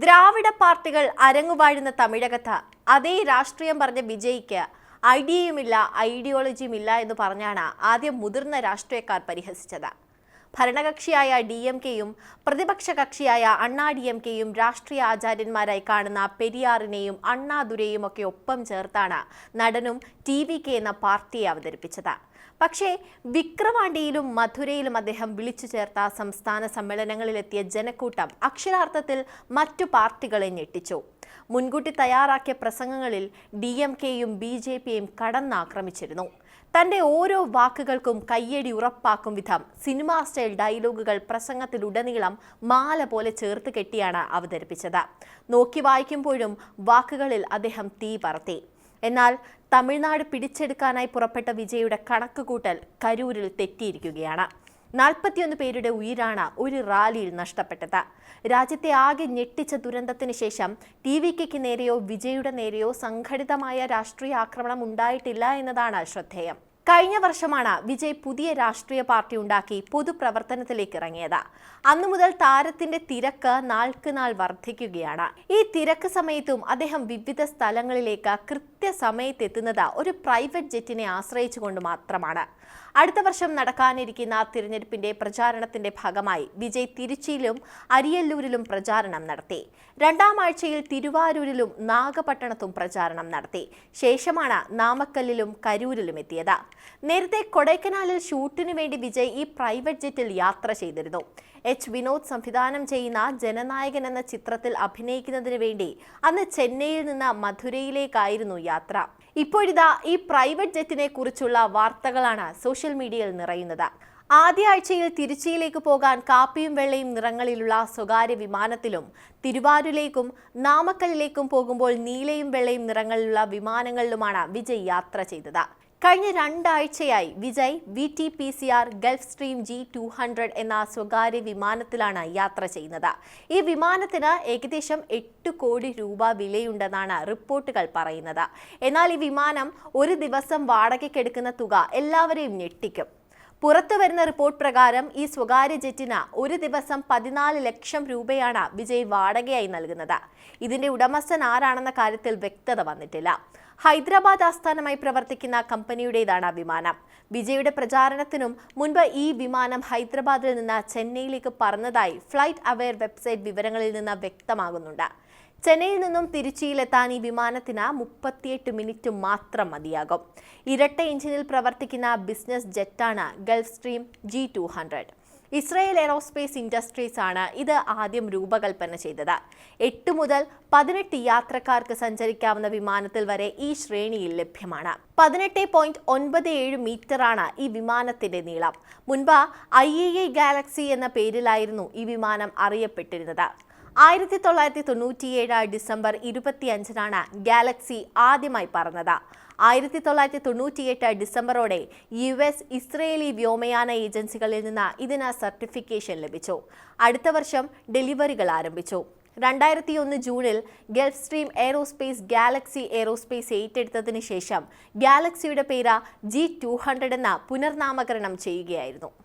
ദ്രാവിഡ പാർട്ടികൾ അരങ്ങുവാഴുന്ന തമിഴകത്ത് അതേ രാഷ്ട്രീയം പറഞ്ഞ വിജയിക്ക്. ഐഡിയയുമില്ല ഐഡിയോളജിയുമില്ല എന്ന് പറഞ്ഞാണ് ആദ്യം മുതിർന്ന രാഷ്ട്രീയക്കാർ പരിഹസിച്ചത്. ഭരണകക്ഷിയായ ഡി എം കെയും പ്രതിപക്ഷ കക്ഷിയായ അണ്ണാ ഡി എം കെയും രാഷ്ട്രീയ ആചാര്യന്മാരായി കാണുന്ന പെരിയാറിനെയും അണ്ണാദുരെയും ഒക്കെ ഒപ്പം ചേർത്താണ് നടനും ടി വി കെ എന്ന പാർട്ടിയെ അവതരിപ്പിച്ചത്. പക്ഷേ വിക്രവാണ്ടിയിലും മധുരയിലും അദ്ദേഹം വിളിച്ചു ചേർത്ത സംസ്ഥാന സമ്മേളനങ്ങളിലെത്തിയ ജനക്കൂട്ടം അക്ഷരാർത്ഥത്തിൽ മറ്റു പാർട്ടികളെ ഞെട്ടിച്ചു. മുൻകൂട്ടി തയ്യാറാക്കിയ പ്രസംഗങ്ങളിൽ ഡി എം കെയും ബി ജെ പിയും കടന്നാക്രമിച്ചിരുന്നു. തന്റെ ഓരോ വാക്കുകൾക്കും കയ്യടി ഉറപ്പാക്കും വിധം സിനിമാ സ്റ്റൈൽ ഡയലോഗുകൾ പ്രസംഗത്തിലുടനീളം മാല പോലെ ചേർത്ത് കെട്ടിയാണ് അവതരിപ്പിച്ചത്. നോക്കി വായിക്കുമ്പോഴും വാക്കുകളിൽ അദ്ദേഹം തീ പറത്തി. എന്നാൽ തമിഴ്നാട് പിടിച്ചെടുക്കാനായി പുറപ്പെട്ട വിജയുടെ കണക്കുകൂട്ടൽ കരൂരിൽ തെറ്റിയിരിക്കുകയാണ്. നാൽപ്പത്തിയൊന്ന് പേരുടെ ഉയിരാണ് ഒരു റാലിയിൽ നഷ്ടപ്പെട്ടത്. രാജ്യത്തെ ആകെ ഞെട്ടിച്ച ദുരന്തത്തിന് ശേഷം ടി വി കെക്ക് നേരെയോ വിജയുടെ നേരെയോ സംഘടിതമായ രാഷ്ട്രീയ ആക്രമണം ഉണ്ടായിട്ടില്ല എന്നതാണ് ശ്രദ്ധേയം. കഴിഞ്ഞ വർഷമാണ് വിജയ് പുതിയ രാഷ്ട്രീയ പാർട്ടി ഉണ്ടാക്കി പൊതുപ്രവർത്തനത്തിലേക്ക് ഇറങ്ങിയത്. അന്നു മുതൽ താരത്തിന്റെ തിരക്ക് നാൾക്ക് നാൾ വർദ്ധിക്കുകയാണ്. ഈ തിരക്ക് സമയത്തും അദ്ദേഹം വിവിധ സ്ഥലങ്ങളിലേക്ക് കൃത്യസമയത്ത് എത്തുന്നത് ഒരു പ്രൈവറ്റ് ജെറ്റിനെ ആശ്രയിച്ചുകൊണ്ട് മാത്രമാണ്. അടുത്ത വർഷം നടക്കാനിരിക്കുന്ന തിരഞ്ഞെടുപ്പിന്റെ പ്രചാരണത്തിന്റെ ഭാഗമായി വിജയ് തിരുച്ചിയിലും അരിയല്ലൂരിലും പ്രചാരണം നടത്തി. രണ്ടാം ആഴ്ചയിൽ തിരുവാരൂരിലും നാഗപട്ടണത്തും പ്രചാരണം നടത്തി. ശേഷമാണ് നാമക്കല്ലിലും കരൂരിലും എത്തിയത്. നേരത്തെ കൊടൈക്കനാലിൽ ഷൂട്ടിനു വേണ്ടി വിജയ് ഈ പ്രൈവറ്റ് ജെറ്റിൽ യാത്ര ചെയ്തിരുന്നു. എച്ച് വിനോദ് സംവിധാനം ചെയ്യുന്ന ജനനായകൻ എന്ന ചിത്രത്തിൽ അഭിനയിക്കുന്നതിന് വേണ്ടി അന്ന് ചെന്നൈയിൽ നിന്ന് മധുരയിലേക്കായിരുന്നു യാത്ര. ഇപ്പോഴിതാ ഈ പ്രൈവറ്റ് ജെറ്റിനെ കുറിച്ചുള്ള വാർത്തകളാണ് സോഷ്യൽ മീഡിയയിൽ നിറയുന്നത്. ആദ്യ ആഴ്ചയിൽ തിരുച്ചിയിലേക്ക് പോകാൻ കാപ്പിയും വെള്ളയും നിറങ്ങളിലുള്ള സ്വകാര്യ വിമാനത്തിലും തിരുവാരൂരിലേക്കും നാമക്കലിലേക്കും പോകുമ്പോൾ നീലയും വെള്ളയും നിറങ്ങളിലുള്ള വിമാനങ്ങളിലുമാണ് വിജയ് യാത്ര ചെയ്തത്. കഴിഞ്ഞ രണ്ടാഴ്ചയായി Vijay V T P C R Gulfstream G two hundred എന്ന സ്വകാര്യ വിമാനത്തിലാണ് യാത്ര ചെയ്യുന്നത്. ഈ വിമാനത്തിന് ഏകദേശം എട്ട് കോടി രൂപ വിലയുണ്ടെന്നാണ് റിപ്പോർട്ടുകൾ പറയുന്നത്. എന്നാൽ ഈ വിമാനം ഒരു ദിവസം വാടകയ്ക്കെടുക്കുന്ന തുക എല്ലാവരെയും ഞെട്ടിക്കും. പുറത്തു വരുന്ന റിപ്പോർട്ട് പ്രകാരം ഈ സ്വകാര്യ ജെറ്റിന് ഒരു ദിവസം പതിനാല് ലക്ഷം രൂപയാണ് വിജയ് വാടകയായി നൽകുന്നത്. ഇതിന്റെ ഉടമസ്ഥൻ ആരാണെന്ന കാര്യത്തിൽ വ്യക്തത വന്നിട്ടില്ല. ഹൈദരാബാദ് ആസ്ഥാനമായി പ്രവർത്തിക്കുന്ന കമ്പനിയുടേതാണ് വിമാനം. വിജയുടെ പ്രചാരണത്തിനും മുൻപ് ഈ വിമാനം ഹൈദരാബാദിൽ നിന്ന് ചെന്നൈയിലേക്ക് പറന്നതായി ഫ്ലൈറ്റ് അവെയർ വെബ്സൈറ്റ് വിവരങ്ങളിൽ നിന്ന് വ്യക്തമാകുന്നുണ്ട്. ചെന്നൈയിൽ നിന്നും തിരുച്ചിയിലെത്താൻ ഈ വിമാനത്തിന് മുപ്പത്തിയെട്ട് മിനിറ്റ് മാത്രം മതിയാകും. ഇരട്ട എഞ്ചിനിൽ പ്രവർത്തിക്കുന്ന business ജെറ്റാണ് Gulfstream G two hundred. Israel aerospace industries ആണ് ഇത് ആദ്യം രൂപകൽപ്പന ചെയ്തത്. എട്ട് മുതൽ പതിനെട്ട് യാത്രക്കാർക്ക് സഞ്ചരിക്കാവുന്ന വിമാനത്തിൽ വരെ ഈ ശ്രേണിയിൽ ലഭ്യമാണ്. പതിനെട്ട് പോയിന്റ് ഒൻപത് ഏഴ് മീറ്ററാണ് ഈ വിമാനത്തിന്റെ നീളം. മുൻപ് ഐ എ ഗാലക്സി എന്ന പേരിലായിരുന്നു ഈ വിമാനം അറിയപ്പെട്ടിരുന്നത്. ആയിരത്തി തൊള്ളായിരത്തി തൊണ്ണൂറ്റിയേഴ് ഡിസംബർ ഇരുപത്തിയഞ്ചിനാണ് ഗാലക്സി ആദ്യമായി പറന്നത്. ആയിരത്തി തൊള്ളായിരത്തി തൊണ്ണൂറ്റിയെട്ട് ഡിസംബറോടെ യു എസ് ഇസ്രയേലി വ്യോമയാന ഏജൻസികളിൽ നിന്ന് ഇതിന് സർട്ടിഫിക്കേഷൻ ലഭിച്ചു. അടുത്ത വർഷം ഡെലിവറികൾ ആരംഭിച്ചു. രണ്ടായിരത്തി ഒന്ന് ജൂണിൽ Gulfstream aerospace Galaxy aerospace ഏറ്റെടുത്തതിന് ശേഷം ഗാലക്സിയുടെ പേര് ജി ടു ഹൺഡ്രഡ് എന്ന പുനർനാമകരണം ചെയ്യുകയായിരുന്നു.